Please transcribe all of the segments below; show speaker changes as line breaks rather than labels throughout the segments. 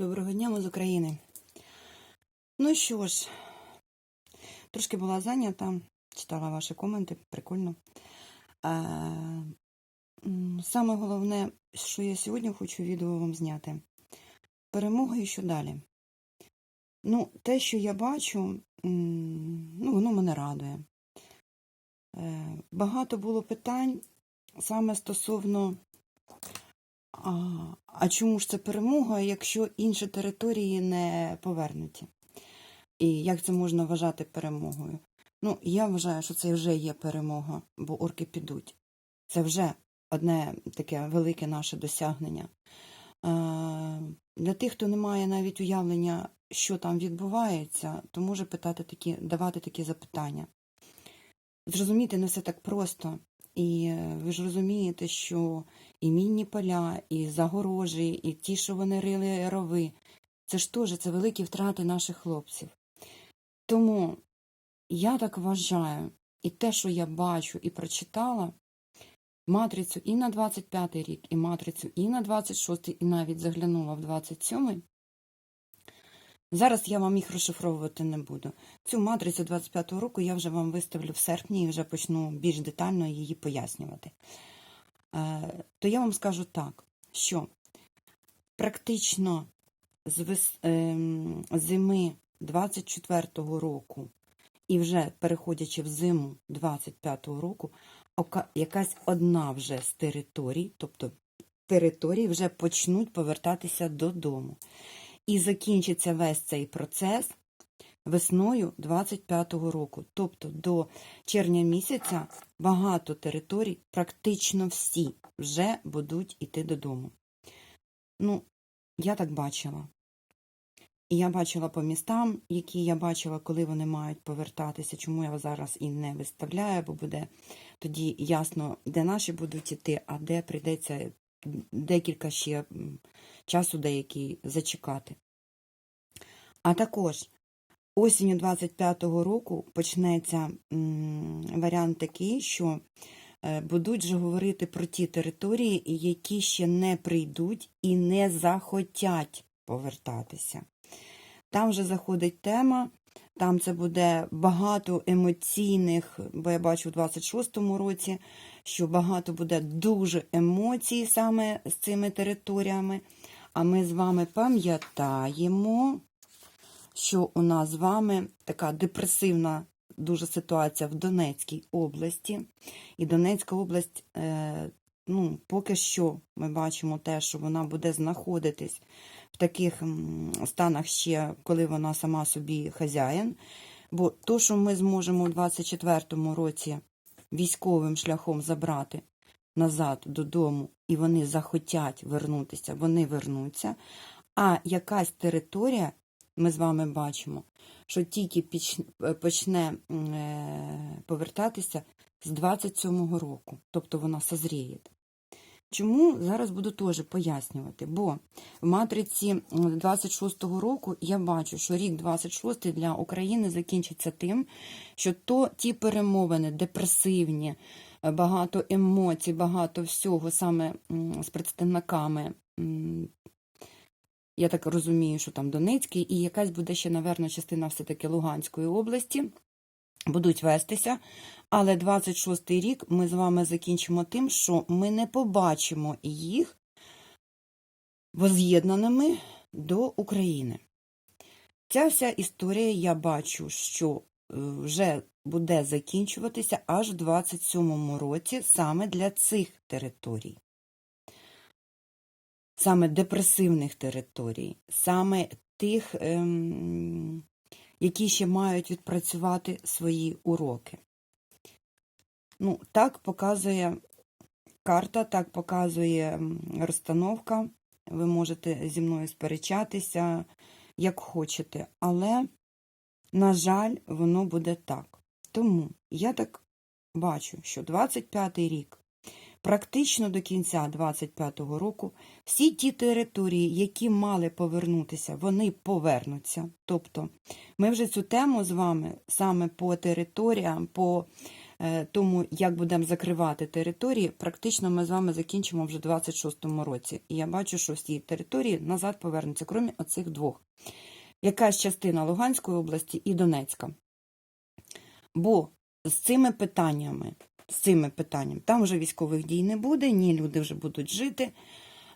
Доброго дня, ми з України. Ну що ж, трошки була зайнята, читала ваші коменти, прикольно. Саме головне, що я сьогодні хочу відео вам зняти. Перемога і що далі. Ну, те, що я бачу, ну, воно мене радує. Е, Багато було питань саме стосовно а, а чому ж це перемога, якщо інші території не повернуті? І як це можна вважати перемогою? Ну, я вважаю, що це вже є перемога, бо орки підуть. Це вже одне таке велике наше досягнення. Для тих, хто не має навіть уявлення, що там відбувається, то може питати такі, давати такі запитання. Зрозуміти не все так просто. І е, ви ж розумієте, що і мінні поля, і загорожі, і ті, що вони рили рови, це ж теж це великі втрати наших хлопців. Тому я так вважаю, і те, що я бачу і прочитала, матрицю і на 25-й рік, і матрицю і на 26-й, і навіть заглянула в 27-й, Зараз я вам їх розшифровувати не буду. Цю матрицю 25-го року я вже вам виставлю в серпні і вже почну більш детально її пояснювати. Е, То я вам скажу так, що практично з ем, зими 24-го року і вже переходячи в зиму 25-го року, якась одна вже з територій, тобто території вже почнуть повертатися додому. І закінчиться весь цей процес весною 25-го року. Тобто до червня місяця багато територій, практично всі, вже будуть йти додому. Ну, я так бачила. І я бачила по містам, які я бачила, коли вони мають повертатися, чому я зараз і не виставляю, бо буде тоді ясно, де наші будуть іти, а де прийдеться декілька ще часу деякий зачекати. А також осінню 25-го року почнеться варіант такий, що е, будуть же говорити про ті території, які ще не прийдуть і не захотять повертатися. Там вже заходить тема, там це буде багато емоційних, бо я бачу у 26-му році, що багато буде дуже емоцій саме з цими територіями. А ми з вами пам'ятаємо, що у нас з вами така депресивна дуже ситуація в Донецькій області. І Донецька область, е, ну, поки що ми бачимо те, що вона буде знаходитись в таких станах ще, коли вона сама собі хазяїн. Бо то, що ми зможемо у 24-му році військовим шляхом забрати назад додому, і вони захотять вернутися, вони вернуться. А якась територія, ми з вами бачимо, що тільки почне е, повертатися з 27-го року, тобто вона созріє. Чому зараз буду теж пояснювати? Бо в матриці 26-го року я бачу, що рік 26 й для України закінчиться тим, що то ті перемовини депресивні, е, багато емоцій, багато всього саме з представниками. Я так розумію, що там Донецький, і якась буде ще, наверно, частина все-таки Луганської області будуть вестися. Але 26-й рік ми з вами закінчимо тим, що ми не побачимо їх воз'єднаними до України. Ця вся історія, я бачу, що е, вже буде закінчуватися аж в 27-му році саме для цих територій. Саме депресивних територій, саме тих, ем, які ще мають відпрацювати свої уроки. Ну, так показує карта, так показує розстановка. Ви можете зі мною сперечатися, як хочете, але, на жаль, воно буде так. Тому я так бачу, що 25-й рік, практично до кінця 25-го року, всі ті території, які мали повернутися, вони повернуться. Тобто ми вже цю тему з вами саме по територіям, по е, тому, як будемо закривати території, практично ми з вами закінчимо вже в 26-му році. І я бачу, що всі території назад повернуться, крім оцих двох. Якась частина Луганської області і Донецька. Бо з цими питаннями, з цими питаннями, там вже військових дій не буде, ні, люди вже будуть жити.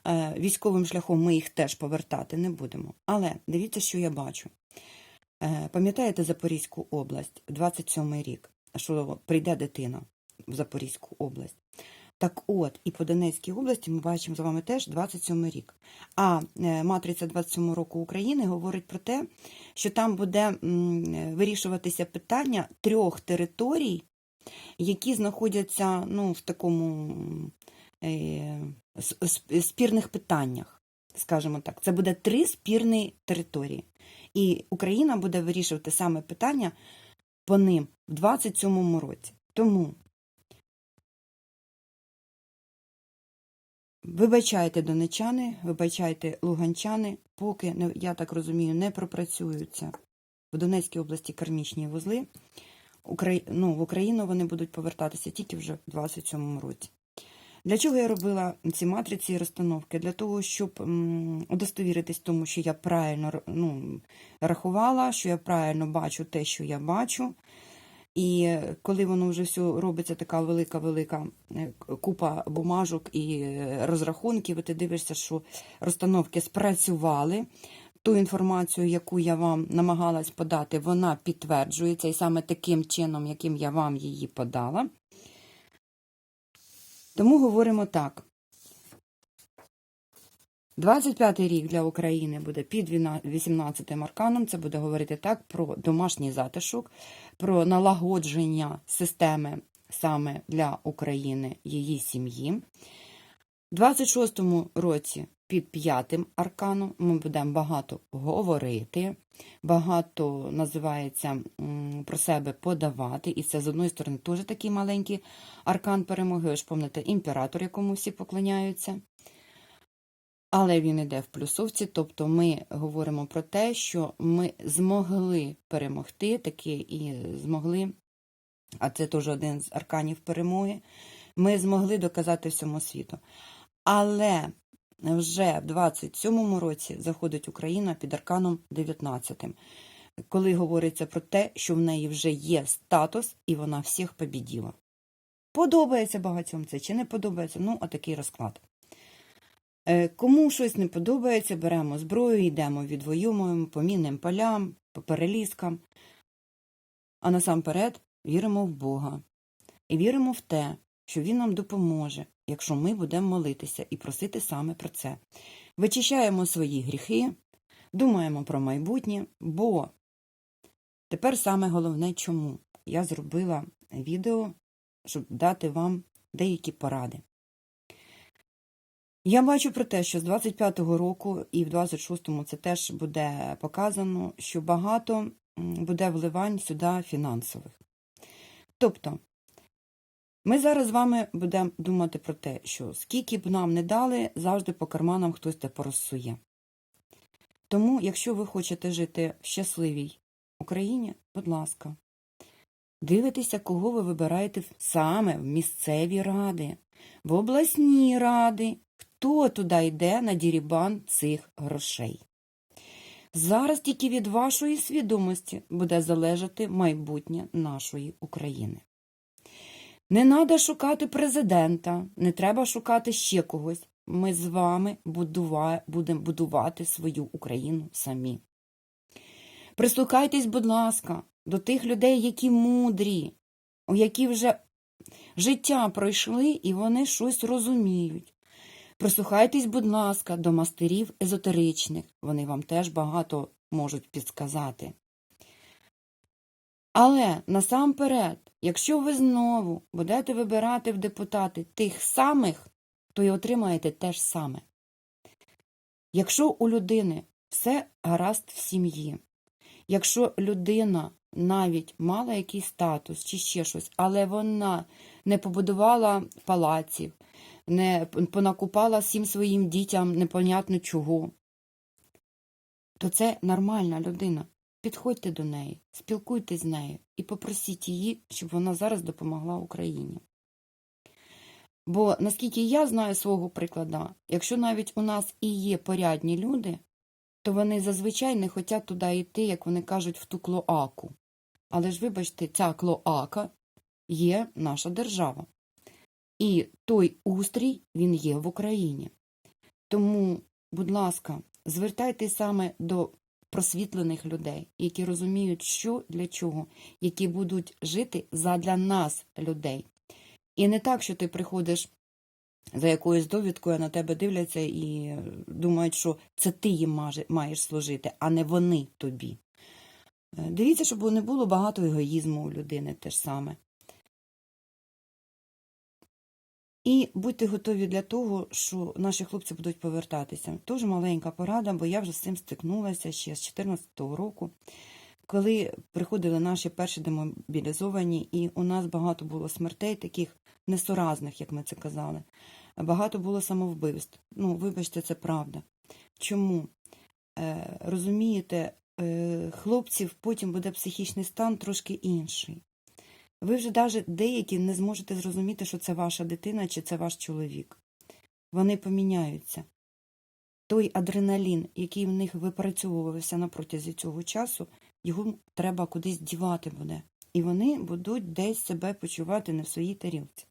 Е, Військовим шляхом ми їх теж повертати не будемо. Але дивіться, що я бачу. Е, Пам'ятаєте Запорізьку область, 27-й рік, що прийде дитина в Запорізьку область. Так от, і по Донецькій області ми бачимо з вами теж 27 рік. А е, матриця 27 року України говорить про те, що там буде вирішуватися питання трьох територій, які знаходяться ну, в такому е, спірних питаннях, скажімо так. Це буде три спірні території. І Україна буде вирішувати саме питання по ним в 27-му році. Тому вибачайте донечани, вибачайте луганчани, поки, я так розумію, не пропрацюються в Донецькій області кармічні вузли. Ну, в Україну вони будуть повертатися тільки вже в 27-му році. Для чого я робила ці матриці і розстановки? Для того, щоб удостовіритись тому, що я правильно ну, рахувала, що я правильно бачу те, що я бачу. І коли воно вже все робиться така велика-велика е, купа бумажок і е, розрахунків, і ти дивишся, що розстановки спрацювали. Ту інформацію, яку я вам намагалась подати, вона підтверджується, і саме таким чином, яким я вам її подала. Тому говоримо так. 25-й рік для України буде під 18-м арканом. Це буде говорити так про домашній затишок, про налагодження системи саме для України, її сім'ї. У 26-му році під п'ятим арканом ми будемо багато говорити, багато називається про себе подавати. І це з одної сторони теж такий маленький аркан перемоги. Ви ж пам'ятаєте, імператор, якому всі поклоняються. Але він іде в плюсовці, тобто ми говоримо про те, що ми змогли перемогти, таки і змогли, а це теж один з арканів перемоги, ми змогли доказати всьому світу. Але вже в 27-му році заходить Україна під арканом 19, коли говориться про те, що в неї вже є статус і вона всіх побіділа. Подобається багатьом це чи не подобається? Ну, отакий розклад. Е, Кому щось не подобається, беремо зброю, йдемо, відвоюємо по мінним полям, по переліскам. А насамперед віримо в Бога і віримо в те, що Він нам допоможе, якщо ми будемо молитися і просити саме про це. Вичищаємо свої гріхи, думаємо про майбутнє, бо тепер саме головне чому. Я зробила відео, щоб дати вам деякі поради. Я бачу про те, що з 25-го року і в 26-му це теж буде показано, що багато буде вливань сюди фінансових. Тобто, ми зараз з вами будемо думати про те, що скільки б нам не дали, завжди по карманам хтось те порозсує. Тому, якщо ви хочете жити в щасливій Україні, будь ласка, дивитеся, кого ви вибираєте саме в місцеві ради, в обласні ради, хто туди йде на дірібан цих грошей. Зараз тільки від вашої свідомості буде залежати майбутнє нашої України. Не треба шукати президента, не треба шукати ще когось. Ми з вами будува... будемо будувати свою Україну самі. Прислухайтесь, будь ласка, до тих людей, які мудрі, які вже життя пройшли і вони щось розуміють. Прислухайтесь, будь ласка, до мастерів езотеричних, вони вам теж багато можуть підсказати. Але насамперед, якщо ви знову будете вибирати в депутати тих самих, то й отримаєте те ж саме. Якщо у людини все гаразд в сім'ї, якщо людина навіть мала якийсь статус чи ще щось, але вона не побудувала палаців, не понакупала всім своїм дітям непонятно чого, то це нормальна людина. Підходьте до неї, спілкуйтесь з нею і попросіть її, щоб вона зараз допомогла Україні. Бо наскільки я знаю свого прикладу, якщо навіть у нас і є порядні люди, то вони зазвичай не хочуть туди йти, як вони кажуть, в ту клоаку. Але ж, вибачте, ця клоака є наша держава. І той устрій, він є в Україні. Тому, будь ласка, звертайтесь саме до просвітлених людей, які розуміють, що для чого, які будуть жити задля нас, людей. І не так, що ти приходиш за якоюсь довідкою, на тебе дивляться і думають, що це ти їм маєш служити, а не вони тобі. Е, Дивіться, щоб не було багато егоїзму у людини те ж саме. І будьте готові для того, що наші хлопці будуть повертатися. Теж маленька порада, бо я вже з цим стикнулася ще з 2014 року, коли приходили наші перші демобілізовані, і у нас багато було смертей, таких несуразних, як ми це казали. Багато було самовбивств. Ну, вибачте, це правда. Чому? Е, розумієте, е, хлопців потім буде психічний стан трошки інший. Ви вже навіть деякі не зможете зрозуміти, що це ваша дитина чи це ваш чоловік. Вони поміняються. Той адреналін, який в них випрацьовувався на протязі цього часу, його треба кудись дівати буде. І вони будуть десь себе почувати не в своїй тарілці.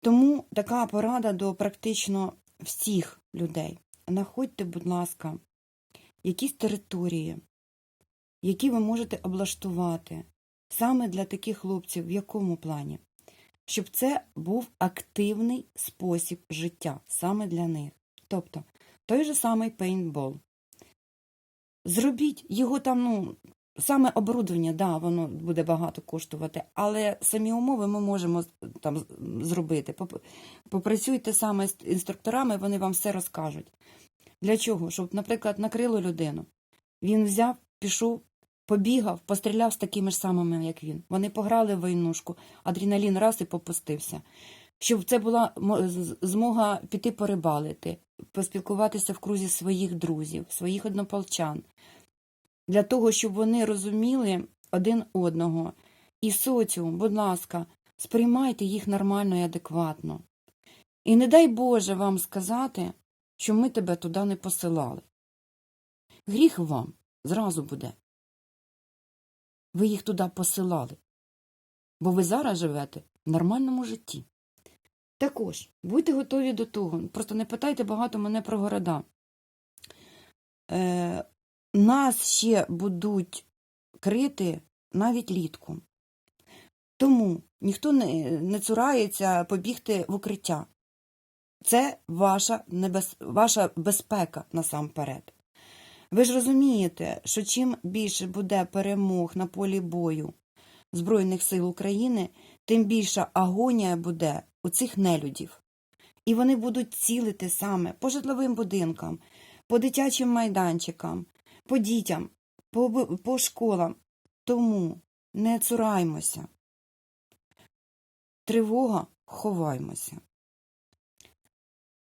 Тому така порада до практично всіх людей. Находьте, будь ласка, якісь території, які ви можете облаштувати саме для таких хлопців, в якому плані? Щоб це був активний спосіб життя саме для них. Тобто той же самий пейнтбол. Зробіть його там, ну, саме оборудовання, да, воно буде багато коштувати, але самі умови ми можемо там зробити. Попрацюйте саме з інструкторами, вони вам все розкажуть. Для чого? Щоб, наприклад, накрило людину. Він взяв, пішов, побігав, постріляв з такими ж самими, як він. Вони пограли в войнушку, адреналін раз і попустився. Щоб це була змога піти порибалити, поспілкуватися в крузі своїх друзів, своїх однополчан, для того, щоб вони розуміли один одного. І соціум, будь ласка, сприймайте їх нормально і адекватно. І не дай Боже вам сказати, що ми тебе туди не посилали. Гріх вам зразу буде. Ви їх туди посилали, бо ви зараз живете в нормальному житті. Також будьте готові до того. Просто не питайте багато мене про города. Е, нас ще будуть крити навіть літку. Тому ніхто не, не цурається побігти в укриття. Це ваша, небез... ваша безпека насамперед. Ви ж розумієте, що чим більше буде перемог на полі бою Збройних сил України, тим більша агонія буде у цих нелюдів. І вони будуть цілити саме по житловим будинкам, по дитячим майданчикам, по дітям, по, по школам. Тому не цураймося. Тривога, ховаймося.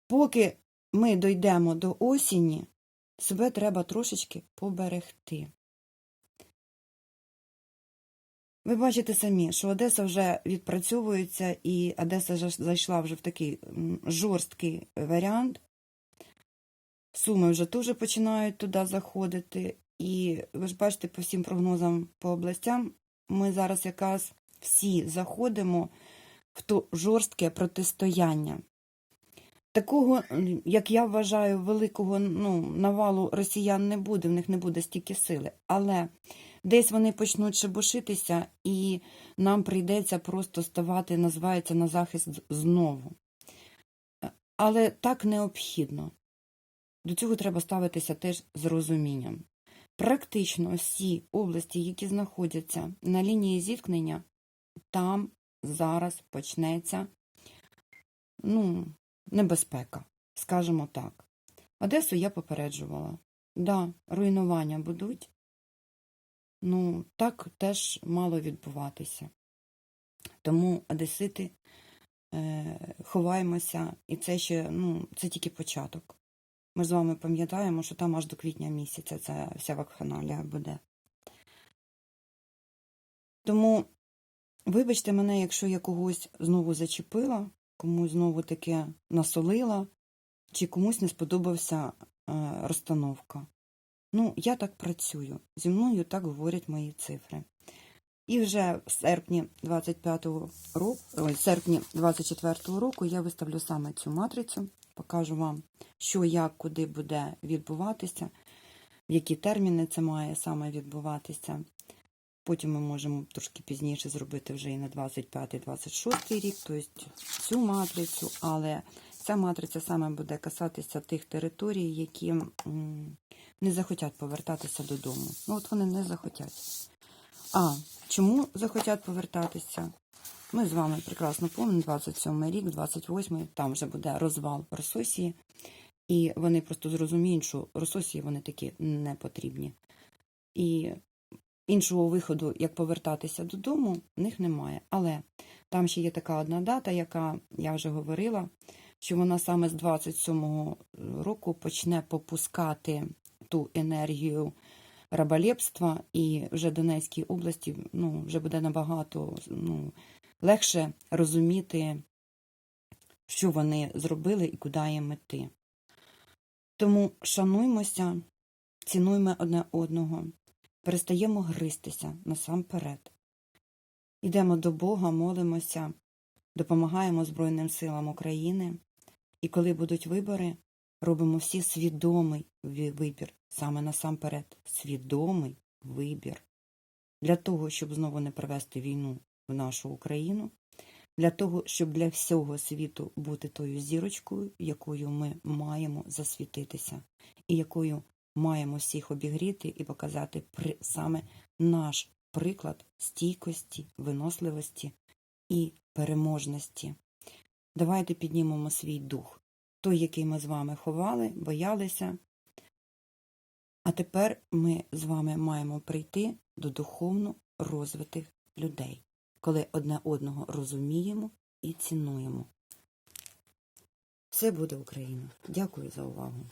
Поки ми дійдемо до осені, себе треба трошечки поберегти. Ви бачите самі, що Одеса вже відпрацьовується, і Одеса зайшла вже в такий жорсткий варіант. Суми вже теж починають туди заходити. І ви ж бачите, по всім прогнозам по областям, ми зараз якраз всі заходимо в то жорстке протистояння. Такого, як я вважаю, великого ну, навалу росіян не буде, в них не буде стільки сили. Але десь вони почнуть шебушитися, і нам прийдеться просто ставати, називається, на захист знову. Е, Але так необхідно. До цього треба ставитися теж з розумінням. Практично всі області, які знаходяться на лінії зіткнення, там зараз почнеться ну, небезпека, скажімо так. Одесу я попереджувала. Да, руйнування будуть. Ну, так теж мало відбуватися. Тому одесити е, ховаємося, і це ще, ну, це тільки початок. Ми з вами пам'ятаємо, що там аж до квітня місяця ця вся вакханалія буде. Тому, вибачте мене, якщо я когось знову зачепила, комусь знову таке насолила, чи комусь не сподобався е, розстановка. Ну, я так працюю. Зі мною так говорять мої цифри. І вже в серпні 25-го року, ой, серпні 24-го року я виставлю саме цю матрицю, покажу вам, що як, куди буде відбуватися, в які терміни це має саме відбуватися. Потім ми можемо трошки пізніше зробити вже і на 25-26 рік, тобто цю матрицю, але ця матриця саме буде касатися тих територій, які не захотять повертатися додому. Ну, от вони не захотять. А чому захотять повертатися? Ми з вами прекрасно пам'ятаємо, 27-й рік, 28-й, там вже буде розвал Рососії, і вони просто зрозуміють, що Рососії вони такі не потрібні. І іншого виходу, як повертатися додому, в них немає. Але там ще є така одна дата, яка я вже говорила, що вона саме з 27-го року почне попускати ту енергію раболепства, і вже Донецькій області ну, вже буде набагато ну, легше розуміти, що вони зробили і куди їм іти. Тому шануймося, цінуймо одне одного, перестаємо гристися насамперед. Йдемо до Бога, молимося, допомагаємо Збройним силам України. І коли будуть вибори, робимо всі свідомий вибір, саме насамперед, свідомий вибір. Для того, щоб знову не привести війну в нашу Україну, для того, щоб для всього світу бути тою зірочкою, якою ми маємо засвітитися, і якою маємо всіх обігріти і показати при, саме наш приклад стійкості, виносливості і переможності. Давайте піднімемо свій дух, той, який ми з вами ховали, боялися. А тепер ми з вами маємо прийти до духовно розвитих людей, коли одне одного розуміємо і цінуємо. Все буде Україна. Дякую за увагу.